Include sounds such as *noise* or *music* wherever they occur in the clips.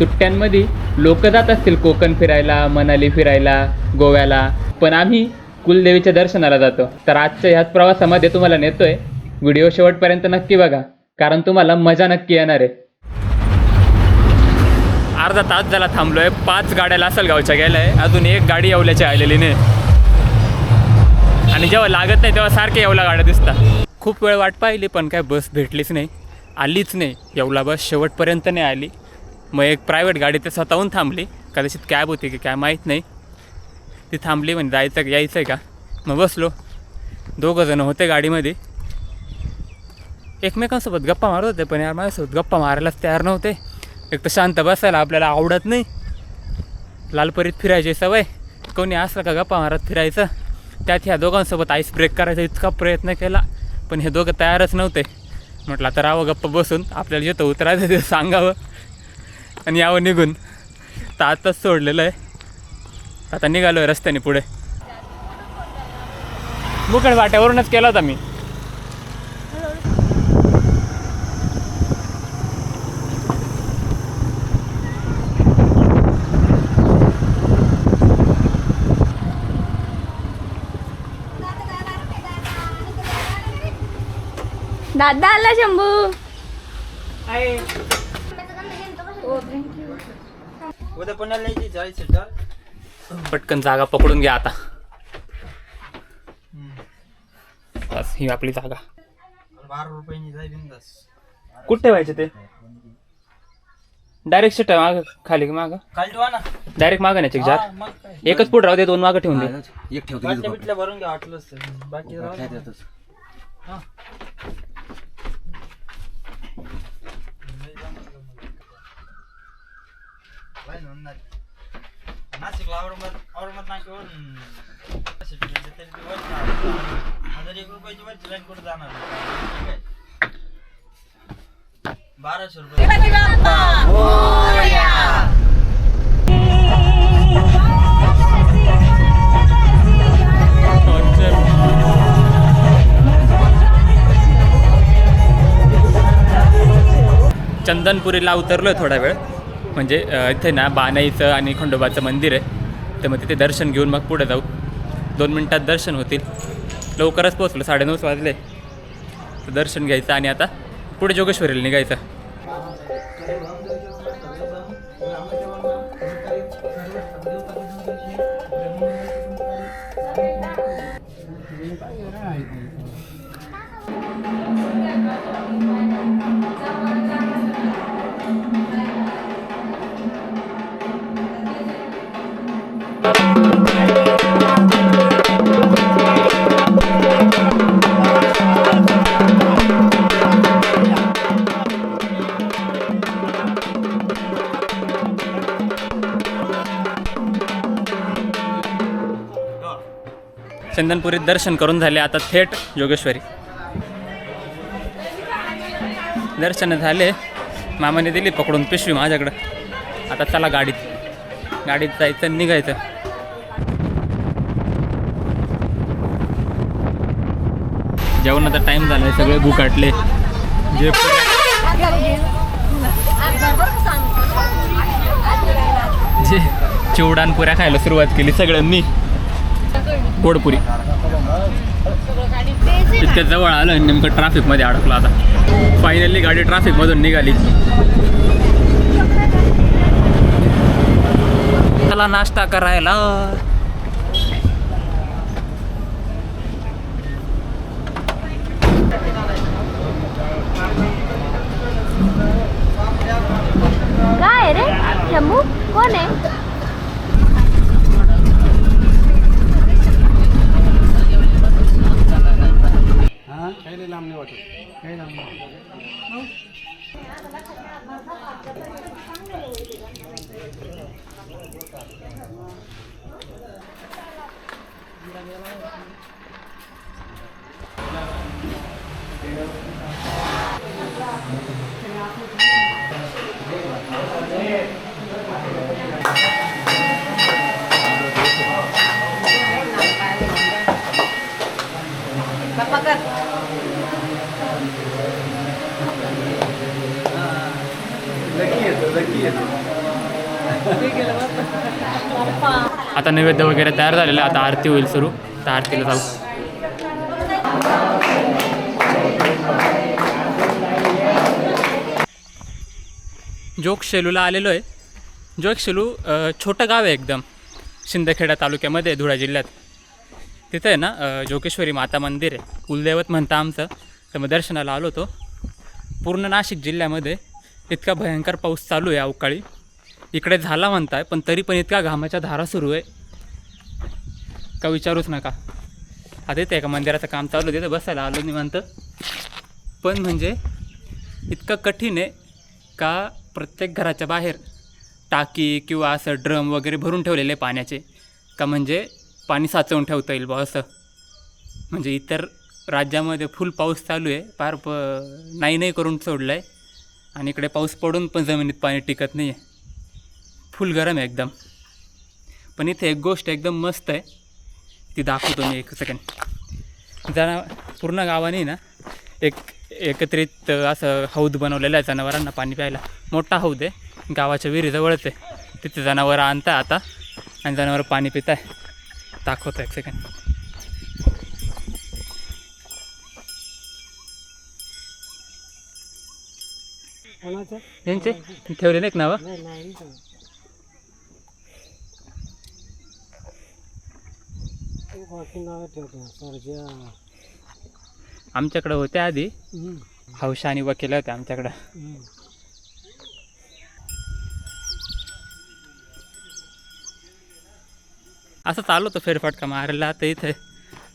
सुट्ट्यांमध्ये लोक जात असतील कोकण फिरायला मनाली फिरायला गोव्याला. पण आम्ही कुलदेवीच्या दर्शनाला जातो. तर आजच्या ह्याच प्रवासामध्ये तुम्हाला नेतोय. व्हिडिओ शेवटपर्यंत नक्की बघा. कारण तुम्हाला मजा नक्की येणार आहे. अर्धा तास झाला थांबलोय. पाच गाड्या लासलगावच्या गेल्या अजून एक गाडी येवल्याची आलेली नाही. आणि जेव्हा लागत नाही तेव्हा सारखे येवला गाड्या दिसतात. खूप वेळ वाट पाहिली पण काय बस भेटलीच नाही. आलीच नाही. येवला बस शेवटपर्यंत नाही आली. मग एक प्रायव्हेट गाडी ते स्वतःहून थांबली. कदाचित कॅब होती की काय माहीत नाही. ती थांबली म्हणजे जायचं यायचं आहे का? मग बसलो. दोघं जण होते गाडीमध्ये. एकमेकांसोबत गप्पा मारत होते पण यार माझ्यासोबत गप्पा मारायलाच तयार नव्हते. एक तर शांत बसायला आपल्याला आवडत नाही. लालपरीत फिरायची सवय. कोणी असलं का गप्पा मारत फिरायचं? त्यात ह्या दोघांसोबत आईस ब्रेक करायचा इतका प्रयत्न केला पण हे दोघं तयारच नव्हते. म्हटलं आता राहावं गप्प बसून आपल्याला जिथं उतरायचं ते सांगावं. आणि यावं निघून तर आताच सोडलेलं आहे. आता निघालो आहे रस्त्याने पुढे. मुकड वाट्यावरूनच केला होता मी. दादा आला शंभू. उद्या पटकन जागा पकडून घ्या आता. बस ही आपली जागा. बारा रुपयांनी जाय बिंदास कुठे ठेवायचे ते? डायरेक्ट सीट माग खाली की माग? खाली ठेवा ना. डायरेक्ट माग नाही हा, चार मग काय? एकच पुढे राहू दे दोन मागं ठेवून दे. एक ठेवतो बाटल्या बिटल्या भरून घ्या वाटलंच तर. बाकी राहू दे. हा. औरंगाबाद औरंगाबाद नाक्यावरून सिटी गेली तरी ती वरची आहे. हजार एक रुपयाची वरची लाईन कुठे जाणार ठीक आहे. बाराशे रुपये चंदनपुरीला उतरलोय थोडा वेळ म्हणजे अ, इथे ना बानाईचं आणि खंडोबाचं मंदिर आहे तर मग तिथे दर्शन घेऊन मग पुढे जाऊ. दोन मिनटात दर्शन होतील. लवकरच पोहोचलो साडेनऊच वाजले. तर दर्शन घ्यायचं आणि आता पुढे जोगेश्वरीला निघायचं. चंदनपुरीत दर्शन करून झाले आता थेट योगेश्वरी. दर्शन झाले. मामाने दिली पकडून पिशवी माझ्याकडं. आता चला गाडीत. गाडीत जायचं निघायचं. जेवणाचा टाईम झाला आहे सगळे बुकाटले जे जे चिवडान पुऱ्या खायला सुरुवात केली सगळ्यांनी. गोडपुरी इतक्या जवळ आलं आणि नेमकं ट्रॅफिकमध्ये अडकलं आता. फायनली गाडी ट्रॅफिकमधून निघाली. चला नाश्ता करायला. काय रे? कोण आहे? लकी येतो लकी *laughs* आता नैवेद्य वगैरे तयार झालेलं आहे. आता आरती होईल सुरू. तर आरतीला जाऊ. जोग शेलूला आलेलो आहे. जोग शेलू छोटं गाव आहे एकदम. शिंदखेडा तालुक्यामध्ये धुळा जिल्ह्यात. तिथं आहे ना जोगेश्वरी माता मंदिर आहे. कुलदैवत म्हणता आमचं. तर मग दर्शनाला आलो होतो. पूर्ण नाशिक जिल्ह्यामध्ये इतका भयंकर पाऊस चालू आहे अवकाळी. इकडे झाला म्हणताय पण तरी पण इतका घामाच्या धारा सुरू आहे. का विचारूच नका. आता येते का मंदिराचं काम चालू देतं बसायला आलो निवांत. पण म्हणजे इतकं कठीण आहे का प्रत्येक घराच्या बाहेर टाकी किंवा असं ड्रम वगैरे भरून ठेवलेले आहे पाण्याचे? का म्हणजे पाणी साचवून ठेवता येईल बा असं? म्हणजे इतर राज्यामध्ये फुल पाऊस चालू आहे फार प नाही नाही करून सोडलं आहे आणि इकडे पाऊस पडून पण जमिनीत पाणी टिकत नाही आहे फुल गरम आहे एकदम. पण इथे एक गोष्ट एकदम मस्त आहे. ती दाखवतो मी एक सेकंड जना पूर्ण गावाने ना एक एकत्रित असं हौद बनवलेलं आहे जनावरांना पाणी प्यायला. मोठा हौद आहे. गावाच्या विहिरीजवळच आहे. तिथे जनावरं आणताय आता आणि जनावरं पाणी पित आहे दाखवतो एक सेकंड यांचे? ठेवले नाही नावं आमच्याकडं होत्या आधी. हौशा आणि वकिला होत्या आमच्याकडं. असं चालू होतं फेरफटका मारायला तर इथे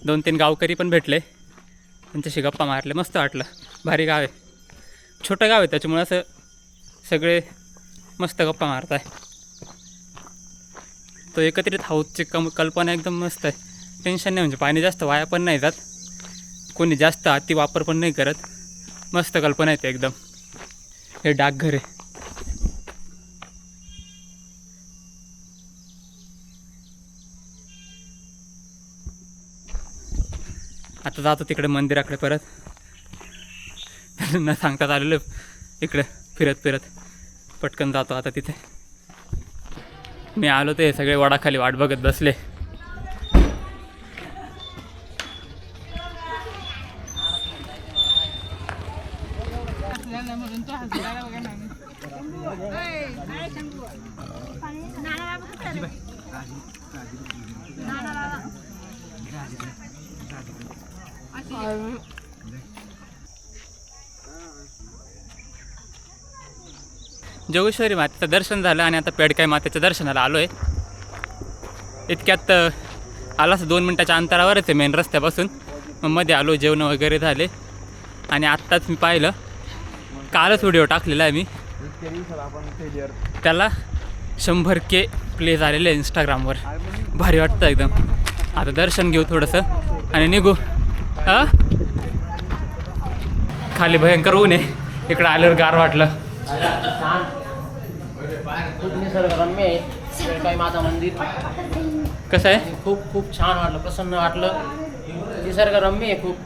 दोन तीन गावकरी पण भेटले. त्यांच्याशी गप्पा मारले. मस्त वाटलं. भारी गाव आहे. छोटं गाव आहे त्याच्यामुळे असं सगळे मस्त गप्पा मारताय तो एकत्रित हाऊसची कम कल्पना एकदम मस्त आहे. टेन्शन नाही म्हणजे पाणी जास्त वाया पण नाही जात. कोणी जास्त अति वापर पण नाही करत. मस्त कल्पना आहे ते एकदम. हे डाकघर आहे. आता जातो तिकडे मंदिराकडे परत. न सांगतात आलेलं. इकडे फिरत फिरत पटकन जातो आता तिथे. मी आलो ते सगळे वडाखाली वाट बघत बसले. जोगेश्वरी मातेचं दर्शन झालं आणि आता पेडकाई मातेच्या दर्शनाला आलो आहे इतक्यात अ, आलाच दोन मिनटाच्या अंतरावरच आहे मेन रस्त्यापासून. मग मध्ये आलो जेवण वगैरे झाले. आणि आत्ताच मी पाहिलं कालच व्हिडिओ टाकलेला आहे मी. त्याला शंभर के प्ले झालेले आहे इंस्टाग्रामवर भारी वाटतं एकदम. आता दर्शन घेऊ थोडंसं. आणि निघू. हां खाली भयंकर ऊन आहे. इकडं आल्यावर गार वाटलं. खूप निसर्गरम्य आहे. माता मंदिर. कसं आहे? खूप खूप छान वाटलं प्रसन्न वाटलं. निसर्गरम्य आहे खूप.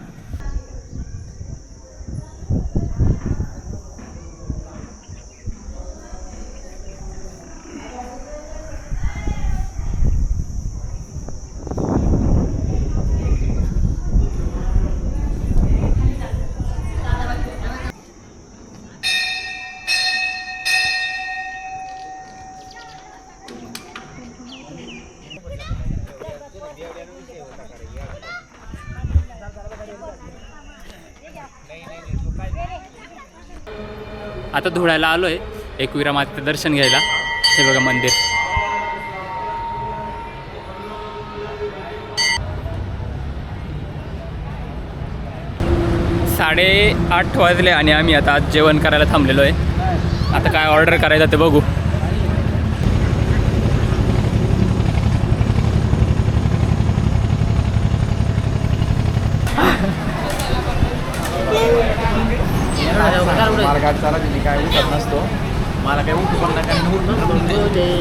आता धुळ्याला आलो आहे एकविरा मातेचं दर्शन घ्यायला. हे बघा मंदिर. साडे आठ वाजले आणि आम्ही आता आज जेवण करायला थांबलेलो आहे. आता काय ऑर्डर करायचं ते बघू. मार्गात चाला मी काय उठत नसतो मला काय उठू पण काय आणि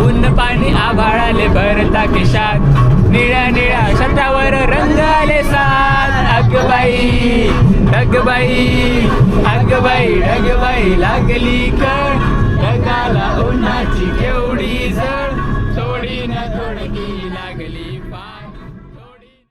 ऊन पाणी आभाळाले भरता केशात निळ्या निळ्या छतावर रंग आले सात. अगबाई ढगबाई अगबाई ढगबाई लागली कण. ढगाला उन्हाची केवढी जड.